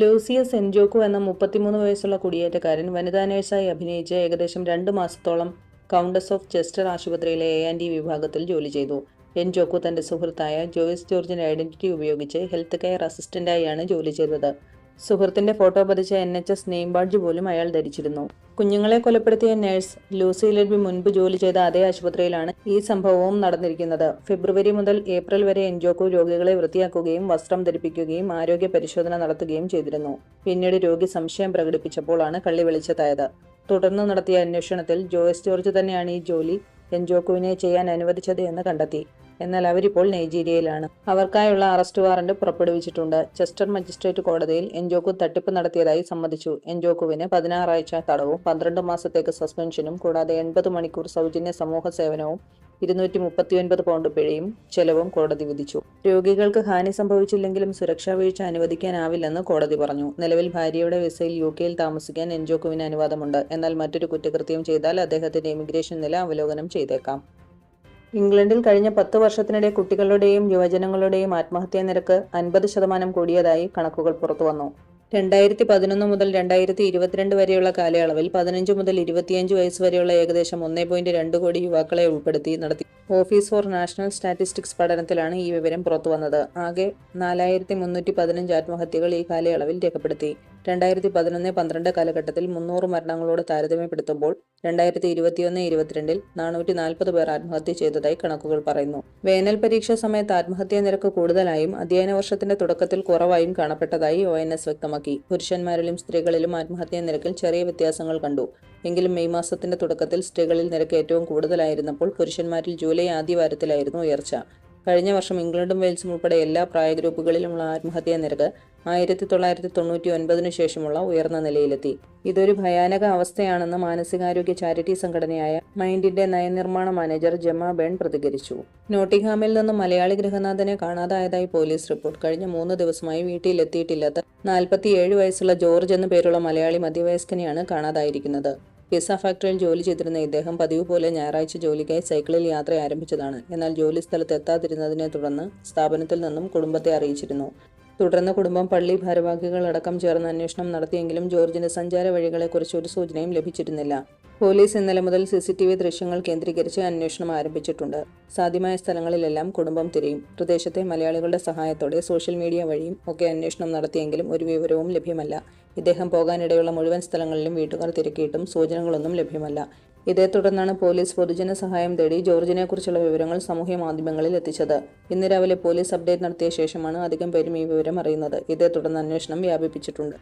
Lucius സെൻജോക്കു എന്ന മുപ്പത്തിമൂന്ന് വയസ്സുള്ള കുടിയേറ്റക്കാരൻ വനിതാ നേഴ്സായി അഭിനയിച്ച് ഏകദേശം രണ്ട് മാസത്തോളം കൗണ്ടസ് ഓഫ് ചെസ്റ്റർ ആശുപത്രിയിലെ എ ആൻഡ് ഡി വിഭാഗത്തിൽ ജോലി ചെയ്തു. എൻജോക്കു തന്റെ സുഹൃത്തായ ജോയിസ് ജോർജിന്റെ ഐഡന്റിറ്റി ഉപയോഗിച്ച് ഹെൽത്ത് കെയർ അസിസ്റ്റന്റായാണ് ജോലി ചെയ്തത്. സുഹൃത്തിന്റെ ഫോട്ടോ പതിച്ച N H S name badge പോലും അയാൾ ധരിച്ചിരുന്നു. കുഞ്ഞുങ്ങളെ കൊലപ്പെടുത്തിയ നഴ്സ് ലൂസി ലഡ്ബി മുൻപ് ജോലി ചെയ്ത അതേ ആശുപത്രിയിലാണ് ഈ സംഭവവും നടന്നിരിക്കുന്നത്. ഫെബ്രുവരി മുതൽ ഏപ്രിൽ വരെ എൻജോക്കു രോഗികളെ വൃത്തിയാക്കുകയും വസ്ത്രം ധരിപ്പിക്കുകയും ആരോഗ്യ പരിശോധന നടത്തുകയും ചെയ്തിരുന്നു. പിന്നീട് രോഗി സംശയം പ്രകടിപ്പിച്ചപ്പോഴാണ് കള്ളി വെളിച്ചത്തായത്. തുടർന്ന് നടത്തിയ അന്വേഷണത്തിൽ ജോയസ് ജോർജ് തന്നെയാണ് ഈ ജോലി എൻജോക്കുവിനെ ചെയ്യാൻ അനുവദിച്ചത് എന്ന് കണ്ടെത്തി. എന്നാൽ അവരിപ്പോൾ നൈജീരിയയിലാണ്. അവർക്കായുള്ള അറസ്റ്റ് വാറന്റ് പുറപ്പെടുവിച്ചിട്ടുണ്ട്. ചെസ്റ്റർ മജിസ്ട്രേറ്റ് കോടതിയിൽ എൻജോക്കു തട്ടിപ്പ് നടത്തിയതായി സമ്മതിച്ചു. എൻജോക്കുവിന് പതിനാറാഴ്ച തടവും പന്ത്രണ്ട് മാസത്തേക്ക് സസ്പെൻഷനും കൂടാതെ എൺപത് മണിക്കൂർ സൗജന്യ സമൂഹ സേവനവും ഇരുന്നൂറ്റി മുപ്പത്തിയൊൻപത് പൗണ്ട് പിഴയും ചെലവും കോടതി വിധിച്ചു. രോഗികൾക്ക് ഹാനി സംഭവിച്ചില്ലെങ്കിലും സുരക്ഷാ വീഴ്ച അനുവദിക്കാനാവില്ലെന്ന് കോടതി പറഞ്ഞു. നിലവിൽ ഭാര്യയുടെ വിസയിൽ യു കെയിൽ താമസിക്കാൻ എൻജോക്കുവിന് അനുവാദമുണ്ട്. എന്നാൽ മറ്റൊരു കുറ്റകൃത്യം ചെയ്താൽ അദ്ദേഹത്തിന്റെ ഇമിഗ്രേഷൻ നില അവലോകനം ചെയ്തേക്കാം. ഇംഗ്ലണ്ടിൽ കഴിഞ്ഞ പത്ത് വർഷത്തിനിടെ കുട്ടികളുടെയും യുവജനങ്ങളുടെയും ആത്മഹത്യാ നിരക്ക് അൻപത് ശതമാനം കൂടിയതായി കണക്കുകൾ പുറത്തുവന്നു രണ്ടായിരത്തി പതിനൊന്ന് മുതൽ രണ്ടായിരത്തി ഇരുപത്തിരണ്ട് വരെയുള്ള കാലയളവിൽ പതിനഞ്ച് മുതൽ ഇരുപത്തിയഞ്ച് വയസ്സ് വരെയുള്ള ഏകദേശം ഒന്നേ പോയിന്റ് രണ്ട് കോടി യുവാക്കളെ ഉൾപ്പെടുത്തി നടത്തി. ഓഫീസ് ഫോർ നാഷണൽ സ്റ്റാറ്റിസ്റ്റിക്സ് പഠനത്തിലാണ് ഈ വിവരം പുറത്തുവന്നത് ആകെ നാലായിരത്തി മുന്നൂറ്റി പതിനഞ്ച് ആത്മഹത്യകൾ ഈ കാലയളവിൽ രേഖപ്പെടുത്തി. രണ്ടായിരത്തി പതിനൊന്ന് പന്ത്രണ്ട് കാലഘട്ടത്തിൽ മുന്നൂറ് മരണങ്ങളോട് താരതമ്യപ്പെടുത്തുമ്പോൾ രണ്ടായിരത്തി ഇരുപത്തിയൊന്ന് ഇരുപത്തിരണ്ടിൽ നാനൂറ്റി നാൽപ്പത് പേർ ആത്മഹത്യ ചെയ്തതായി കണക്കുകൾ പറയുന്നു. വേനൽ പരീക്ഷാ സമയത്ത് ആത്മഹത്യാ നിരക്ക് കൂടുതലായും അധ്യയന വർഷത്തിന്റെ തുടക്കത്തിൽ കുറവായും കാണപ്പെട്ടതായി ഒ എൻ എസ് വ്യക്തമാക്കി. പുരുഷന്മാരിലും സ്ത്രീകളിലും ആത്മഹത്യാ നിരക്കിൽ ചെറിയ വ്യത്യാസങ്ങൾ കണ്ടു. എങ്കിലും മെയ് മാസത്തിന്റെ തുടക്കത്തിൽ സ്ത്രീകളിൽ നിരക്ക് ഏറ്റവും കൂടുതലായിരുന്നപ്പോൾ പുരുഷന്മാരിൽ ജൂലൈ ആദ്യവാരത്തിലായിരുന്നു ഉയർച്ച. കഴിഞ്ഞ വർഷം ഇംഗ്ലണ്ടും വെയിൽസും ഉൾപ്പെടെ എല്ലാ പ്രായ ഗ്രൂപ്പുകളിലുമുള്ള ആത്മഹത്യാ നിരക്ക് ആയിരത്തി തൊള്ളായിരത്തി തൊണ്ണൂറ്റി ഒൻപതിനു ശേഷമുള്ള ഉയർന്ന നിലയിലെത്തി. ഇതൊരു ഭയാനക അവസ്ഥയാണെന്ന് മാനസികാരോഗ്യ ചാരിറ്റി സംഘടനയായ മൈൻഡിന്റെ നയനിർമ്മാണ മാനേജർ ജമ്മ ബേൺ പ്രതികരിച്ചു. നോട്ടിഹാമിൽ നിന്ന് മലയാളി ഗൃഹനാഥനെ കാണാതായതായി പോലീസ് റിപ്പോർട്ട്. കഴിഞ്ഞ മൂന്ന് ദിവസമായി വീട്ടിലെത്തിയിട്ടില്ലാത്ത നാൽപ്പത്തിയേഴ് വയസ്സുള്ള ജോർജ് എന്നു പേരുള്ള മലയാളി മധ്യവയസ്കനെയാണ് കാണാതായിരിക്കുന്നത്. പിസ്സ ഫാക്ടറിയിൽ ജോലി ചെയ്തിരുന്ന ഇദ്ദേഹം പതിവ് പോലെ ഞായറാഴ്ച ജോലിക്കായി സൈക്കിളിൽ യാത്ര ആരംഭിച്ചതാണ്. എന്നാൽ ജോലി സ്ഥലത്ത് എത്താതിരുന്നതിനെ തുടർന്ന് സ്ഥാപനത്തിൽ നിന്നും കുടുംബത്തെ അറിയിച്ചിരുന്നു. തുടർന്ന് കുടുംബം പള്ളി ഭാരവാഹികൾ അടക്കം ചേർന്ന് അന്വേഷണം നടത്തിയെങ്കിലും ജോർജിന്റെ സഞ്ചാര വഴികളെക്കുറിച്ച് ഒരു സൂചനയും ലഭിച്ചിരുന്നില്ല. പോലീസ് ഇന്നലെ മുതൽ സി സി ടി വി ദൃശ്യങ്ങൾ കേന്ദ്രീകരിച്ച് അന്വേഷണം ആരംഭിച്ചിട്ടുണ്ട്. സാധ്യമായ സ്ഥലങ്ങളിലെല്ലാം കുടുംബം തിരയും. പ്രദേശത്തെ മലയാളികളുടെ സഹായത്തോടെ സോഷ്യൽ മീഡിയ വഴിയും ഒക്കെ അന്വേഷണം നടത്തിയെങ്കിലും ഒരു വിവരവും ലഭ്യമല്ല. ഇദ്ദേഹം പോകാനിടയുള്ള മുഴുവൻ സ്ഥലങ്ങളിലും വീട്ടുകാർ തിരക്കിയിട്ടും സൂചനകളൊന്നും ലഭ്യമല്ല. ഇതേ തുടർന്നാണ് പോലീസ് പൊതുജന സഹായം തേടി ജോർജിനെക്കുറിച്ചുള്ള വിവരങ്ങൾ സാമൂഹ്യ മാധ്യമങ്ങളിൽ എത്തിച്ചത്. ഇന്ന് രാവിലെ പോലീസ് അപ്ഡേറ്റ് നടത്തിയ ശേഷമാണ് അധികം പേരും ഈ വിവരം അറിയുന്നത്. ഇതേ തുടർന്ന് അന്വേഷണം വ്യാപിപ്പിച്ചിട്ടുണ്ട്.